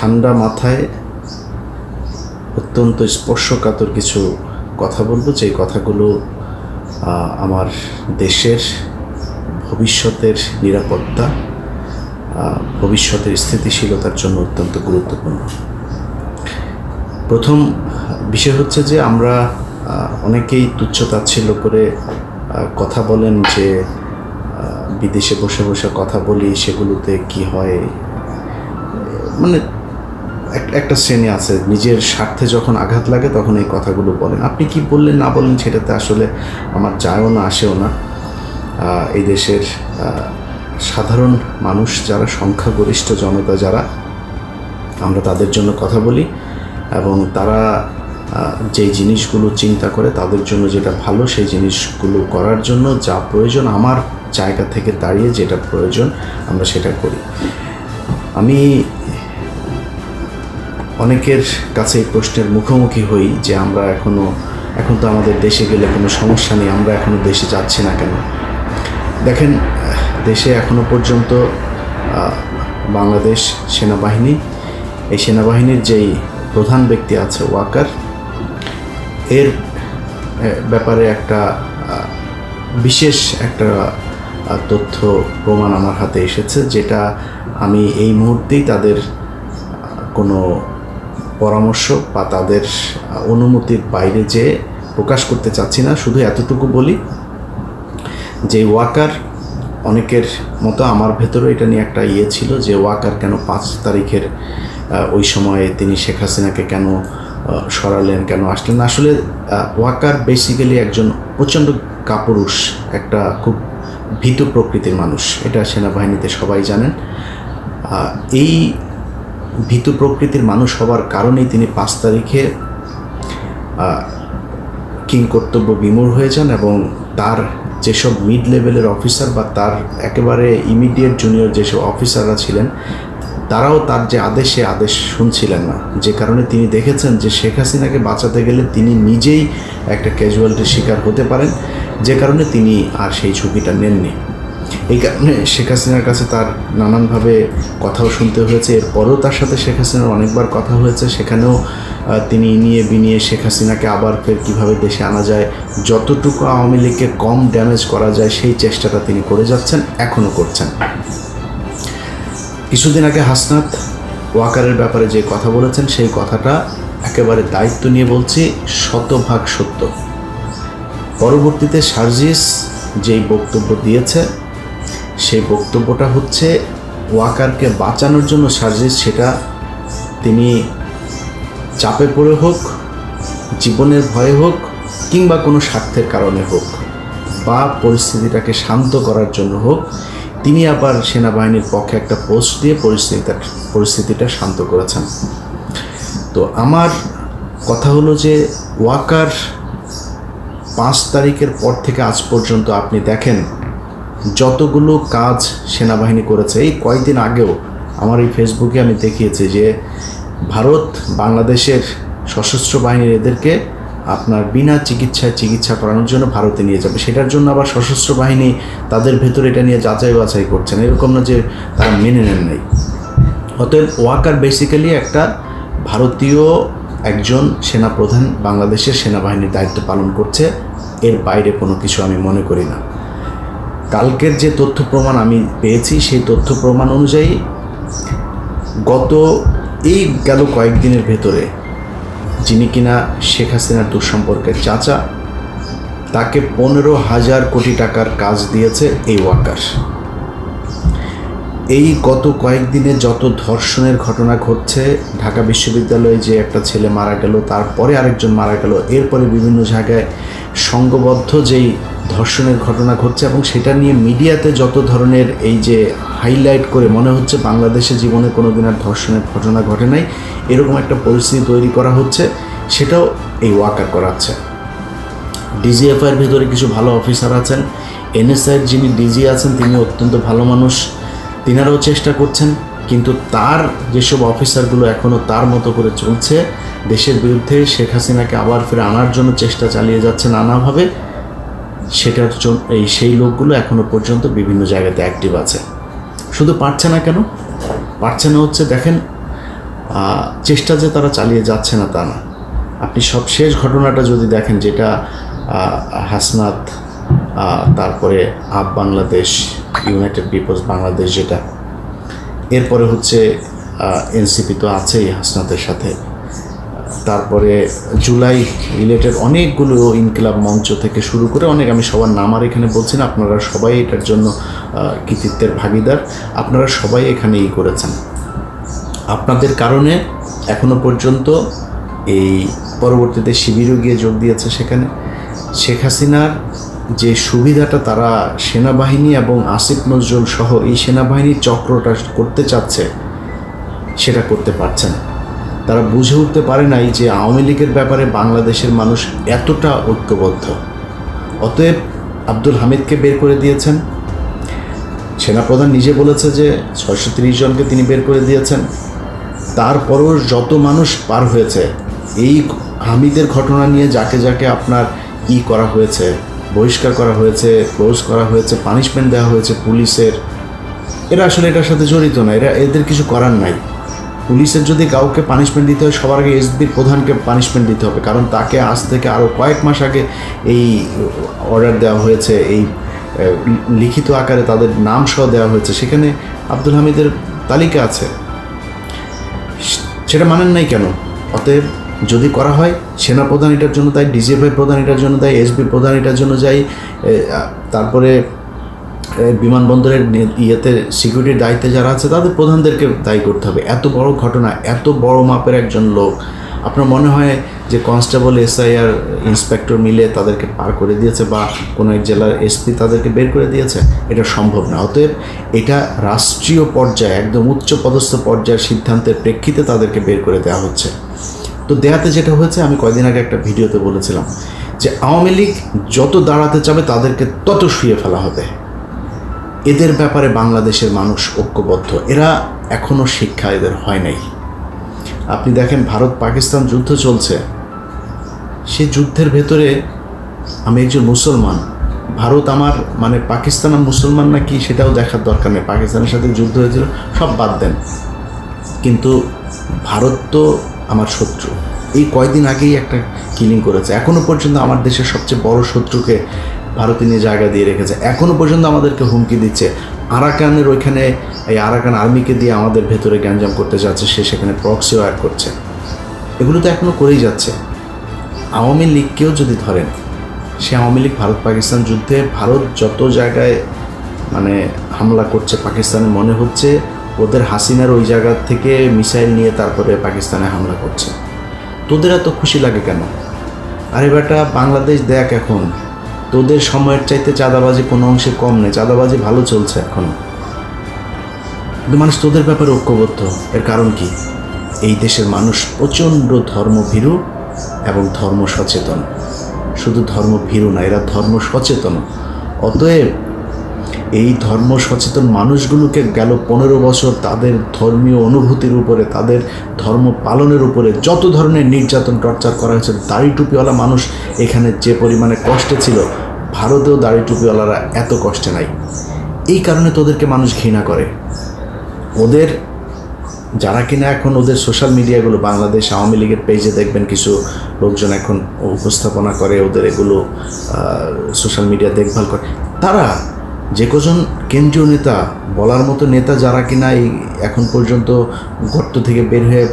ঠান্ডা মাথায় অত্যন্ত স্পর্শকাতর কিছু কথা বলব। যে কথাগুলো আমার দেশের ভবিষ্যতের নিরাপত্তা ভবিষ্যতের স্থিতিশীলতার জন্য অত্যন্ত গুরুত্বপূর্ণ। প্রথম বিষয় হচ্ছে যে, আমরা অনেকেই তুচ্ছ তাচ্ছিল্য করে কথা বলেন যে বিদেশে বসে বসে কথা বলি, সেগুলোতে কি হয়? মানে একটা শ্রেণি আছে, নিজের স্বার্থে যখন আঘাত লাগে তখন এই কথাগুলো বলেন। আপনি কি বললেন, না বলেন সেটাতে আসলে আমার যায়ও না, আসেও না। এই দেশের সাধারণ মানুষ যারা, সংখ্যাগরিষ্ঠ জনতা যারা, আমরা তাদের জন্য কথা বলি এবং তারা যেই জিনিসগুলো চিন্তা করে তাদের জন্য যেটা ভালো সেই জিনিসগুলো করার জন্য যা প্রয়োজন আমার জায়গা থেকে দাঁড়িয়ে যেটা প্রয়োজন আমরা সেটা করি। আমি অনেকের কাছে এই প্রশ্নের মুখোমুখি হই যে আমরা এখনও এখন তো আমাদের দেশে গেলে কোনো সমস্যা নেই, আমরা এখনও দেশে যাচ্ছি না কেন? দেখেন, দেশে এখনও পর্যন্ত বাংলাদেশ সেনাবাহিনী, এই সেনাবাহিনীর যেই প্রধান ব্যক্তি আছে, ওয়াকার, এর ব্যাপারে একটা বিশেষ একটা তথ্য, প্রমাণ আমার হাতে এসেছে, যেটা আমি এই মুহূর্তেই তাদের কোনো পরামর্শ বা তাদের অনুমতির বাইরে যে প্রকাশ করতে চাচ্ছি না, শুধু এতটুকু বলি যে ওয়াকার অনেকের মতো আমার ভেতরেও এটা নিয়ে একটা ইয়ে ছিল যে ওয়াকার কেন পাঁচ তারিখের ওই সময়ে তিনি শেখ হাসিনাকে কেন সরালেন, কেন আসলেন? আসলে ওয়াকার বেসিক্যালি একজন প্রচণ্ড কাপুরুষ, একটা খুব ভীত প্রকৃতির মানুষ। এটা সেনাবাহিনীতে সবাই জানেন। এই ভীতু প্রকৃতির মানুষ হওয়ার কারণেই তিনি পাঁচ তারিখে কিং কর্তব্য বিমূঢ় হয়ে যান এবং তার যেসব মিড লেভেলের অফিসার বা তার একেবারে ইমিডিয়েট জুনিয়র যেসব অফিসাররা ছিলেন, তারাও তার যে আদেশে আদেশ শুনছিলেন না। যে কারণে তিনি দেখেছেন যে শেখ হাসিনাকে বাঁচাতে গেলে তিনি নিজেই একটা ক্যাজুয়ালিটির শিকার হতে পারেন, যে কারণে তিনি আর সেই ঝুঁকিটা নেননি। এই কারণে শেখ হাসিনার কাছে তার নানানভাবে কথাও শুনতে হয়েছে। এরপরেও তার সাথে শেখ হাসিনার অনেকবার কথা হয়েছে। সেখানেও তিনি নিয়ে বিনিয়ে শেখ হাসিনাকে আবার ফের কীভাবে দেশে আনা যায়, যতটুকু আওয়ামী লীগকে কম ড্যামেজ করা যায়, সেই চেষ্টাটা তিনি করে যাচ্ছেন এখনও করছেন। কিছুদিন আগে হাসনাত ওয়াকারের ব্যাপারে যে কথা বলেছেন, সেই কথাটা একেবারে দায়িত্ব নিয়ে বলছি, শতভাগ সত্য। পরবর্তীতে সার্জিস যেই বক্তব্য দিয়েছে সেই বক্তব্যটা হচ্ছে ওয়াকারকে বাঁচানোর জন্য সার্জিস সেটা তিনি চাপে পড়ে হোক, জীবনের ভয়ে হোক, কিংবা কোনো স্বার্থের কারণে হোক, বা পরিস্থিতিটাকে শান্ত করার জন্য হোক, তিনি আবার সেনাবাহিনীর পক্ষে একটা পোস্ট দিয়ে পরিস্থিতিটা পরিস্থিতিটা শান্ত করেছেন। তো আমার কথা হলো যে ওয়াকার পাঁচ তারিখের পর থেকে আজ পর্যন্ত আপনি দেখেন যতগুলো কাজ সেনাবাহিনী করেছে, এই কয়েকদিন আগেও আমার এই ফেসবুকে আমি দেখিয়েছি যে ভারত বাংলাদেশের সশস্ত্র বাহিনীর এদেরকে আপনার বিনা চিকিৎসায় চিকিৎসা করানোর জন্য ভারতে নিয়ে যাবে। সেটার জন্য আবার সশস্ত্র বাহিনী তাদের ভেতরে এটা নিয়ে যাচাই বাছাই করছেন এরকম না যে তারা মেনে নেন নাই। অতএব ওয়াকার বেসিক্যালি একটা ভারতীয় একজন সেনাপ্রধান বাংলাদেশের সেনাবাহিনীর দায়িত্ব পালন করছে। এর বাইরে কোনো কিছু আমি মনে করি না। কালকের যে তথ্য প্রমাণ আমি পেয়েছি, সেই তথ্য প্রমাণ অনুযায়ী গত এই গেল কয়েকদিনের ভেতরে যিনি কিনা শেখ হাসিনার দুঃসম্পর্কের চাচা, তাকে পনেরো হাজার কোটি টাকার কাজ দিয়েছে এই ওয়াকার এই গত কয়েকদিনে যত ধর্ষণের ঘটনা ঘটছে, ঢাকা বিশ্ববিদ্যালয়ে যে একটা ছেলে মারা গেল, তারপরে আরেকজন মারা গেল, এরপরে বিভিন্ন জায়গায় সংঘবদ্ধ যেই ধর্ষণের ঘটনা ঘটছে এবং সেটা নিয়ে মিডিয়াতে যত ধরনের এই যে হাইলাইট করে মনে হচ্ছে, বাংলাদেশে জীবনে কোনো দিন আর ধর্ষণের ঘটনা ঘটে নাই, এরকম একটা পরিস্থিতি তৈরি করা হচ্ছে, সেটাও এই ওয়াকার করাচ্ছে। ডিজিএফআইয়ের ভেতরে কিছু ভালো অফিসার আছেন, এনএসআইয়ের যিনি ডিজি আছেন, তিনি অত্যন্ত ভালো মানুষ, তিনারাও চেষ্টা করছেন, কিন্তু তার যেসব অফিসারগুলো এখনও তার মতো করে চলছে, দেশের বিরুদ্ধে শেখ হাসিনাকে আবার ফিরে আনার জন্য চেষ্টা চালিয়ে যাচ্ছে নানাভাবে। সেটার জন্য এই সেই লোকগুলো এখনও পর্যন্ত বিভিন্ন জায়গাতে অ্যাক্টিভ আছে। শুধু পারছে না কেন? পারছে না হচ্ছে, দেখেন চেষ্টা যে তারা চালিয়ে যাচ্ছে না তা না। আপনি সব শেষ ঘটনাটা যদি দেখেন, যেটা হাসনাত তারপরে আপ বাংলাদেশ, ইউনাইটেড পিপলস বাংলাদেশ যেটা, এরপরে হচ্ছে এনসিপি তো আছেই হাসনাতের সাথে। তারপরে জুলাই রিলেটেড অনেকগুলো ইনকিলাব মঞ্চ থেকে শুরু করে অনেক, আমি সবার নাম আর এখানে বলছি না, আপনারা সবাই এটার জন্য কৃতিত্বের ভাগিদার। আপনারা সবাই এখানে ই করেছেন। আপনাদের কারণে এখনও পর্যন্ত এই পরবর্তীতে শিবিরও গিয়ে যোগ দিয়েছে সেখানে। শেখ হাসিনার যে সুবিধাটা তারা সেনাবাহিনী এবং আসিফ নজরুল সহ এই সেনাবাহিনীর চক্রটা করতে চাচ্ছে, সেটা করতে পারছে না তারা বুঝে উঠতে পারে নাই যে আওয়ামী লীগের ব্যাপারে বাংলাদেশের মানুষ এতটা ঐক্যবদ্ধ। অতএব আব্দুল হামিদকে বের করে দিয়েছেন। সেনাপ্রধান নিজে বলেছে যে ছয়শো তিরিশ জনকে তিনি বের করে দিয়েছেন। তারপরও যত মানুষ পার হয়েছে, এই হামিদের ঘটনা নিয়ে যাকে যাকে আপনার ই করা হয়েছে, বহিষ্কার করা হয়েছে, ক্লোজ করা হয়েছে, পানিশমেন্ট দেওয়া হয়েছে পুলিশের, এরা আসলে এটার সাথে জড়িত না। এরা, এদের কিছু করার নাই। পুলিশের যদি কাউকে পানিশমেন্ট দিতে হয়, সবার আগে এসবির প্রধানকে পানিশমেন্ট দিতে হবে। কারণ তাকে আজ থেকে আরও কয়েক মাস আগে এই অর্ডার দেওয়া হয়েছে, এই লিখিত আকারে তাদের নাম সহ দেওয়া হয়েছে। সেখানে আব্দুল হামিদের তালিকা আছে। সেটা মানেন নাই কেন? অতএব যদি করা হয়, সেনা প্রধান এটার জন্য তাই ডিজিএফআই প্রধান এটার জন্য তাই এসবি প্রধান এটার জন্য যাই তারপরে বিমানবন্দরের ইয়েতে সিকিউরিটির দায়িত্বে যারা আছে, তাদের প্রধানদেরকে দায়ী করতে হবে। এত বড় ঘটনা, এত বড় মাপের একজন লোক, আপনার মনে হয় যে কনস্টেবল এসআই আর ইন্সপেক্টর মিলে তাদেরকে পার করে দিয়েছে বা কোনো এক জেলার এসপি তাদেরকে বের করে দিয়েছে? এটা সম্ভব না। অতএব এটা রাষ্ট্রীয় পর্যায়ে, একদম উচ্চ পদস্থ পর্যায়ের সিদ্ধান্তের প্রেক্ষিতে তাদেরকে বের করে দেওয়া হচ্ছে। তো দেয়াতে যেটা হয়েছে, আমি কয়দিন আগে একটা ভিডিওতে বলেছিলাম যে আওয়ামী লীগ যত দাঁড়াতে চাবে, তাদেরকে তত শুয়ে ফেলা হবে। এদের ব্যাপারে বাংলাদেশের মানুষ ঐক্যবদ্ধ। এরা এখনও শিক্ষা এদের হয় নাই। আপনি দেখেন, ভারত পাকিস্তান যুদ্ধ চলছে। সে যুদ্ধের ভেতরে আমি একজন মুসলমান। ভারত আমার মানে পাকিস্তান আর মুসলমান না কি সেটাও দেখার দরকার নেই। পাকিস্তানের সাথে যুদ্ধ হয়েছিল, সব বাদ দেন। কিন্তু ভারত তো আমার শত্রু। এই কয়দিন আগেই একটা কিলিং করেছে। এখনও পর্যন্ত আমার দেশের সবচেয়ে বড় শত্রুকে ভারতে নিয়ে জায়গা দিয়ে রেখেছে। এখনও পর্যন্ত আমাদেরকে হুমকি দিচ্ছে। আরাকানের ওইখানে, এই আরাকান আর্মিকে দিয়ে আমাদের ভেতরে গ্যাঞ্জাম করতে যাচ্ছে, সে সেখানে প্রক্সিও অ্যাড করছে। এগুলো তো এখনও করেই যাচ্ছে। আওয়ামী লীগকেও যদি ধরেন, সে আওয়ামী লীগ ভারত পাকিস্তান যুদ্ধে ভারত যত জায়গায় মানে হামলা করছে পাকিস্তানে মনে হচ্ছে, ওদের হাসিনার ওই জায়গা থেকে মিসাইল নিয়ে তারপরে পাকিস্তানে হামলা করছে। তোদের এত খুশি লাগে কেন? আরে বেটা, বাংলাদেশ দেখ এখন তোদের সময়ের চাইতে চাঁদাবাজি কোনো অংশে কম নেই চাঁদাবাজি ভালো চলছে এখন। কিন্তু মানুষ তোদের ব্যাপারে ঐক্যবদ্ধ। এর কারণ কি? এই দেশের মানুষ প্রচণ্ড ধর্মভীরু এবং ধর্ম সচেতন শুধু ধর্মভীরু না, এরা ধর্ম সচেতন অতএব এই ধর্ম সচেতন মানুষগুলোকে গেল পনেরো বছর তাদের ধর্মীয় অনুভূতির উপরে, তাদের ধর্ম পালনের উপরে যত ধরনের নির্যাতন, টর্চার করা হয়েছে, দাড়ি টুপিওয়ালা মানুষ এখানে যে পরিমাণে কষ্টে ছিল, ভারতেও দাড়ি টুপিওয়ালারা এত কষ্টে নাই। এই কারণে তোদেরকে মানুষ ঘৃণা করে। ওদের, যারা কিনা এখন ওদের সোশ্যাল মিডিয়াগুলো, বাংলাদেশ আওয়ামী লীগের পেজে দেখবেন কিছু লোকজন এখন উপস্থাপনা করে, ওদের এগুলো সোশ্যাল মিডিয়া দেখভাল করে। তারা যে কজন কেন্দ্রীয় নেতা বলার মতো নেতা যারা কিনা এই এখন পর্যন্ত গর্ত থেকে বের হয়ে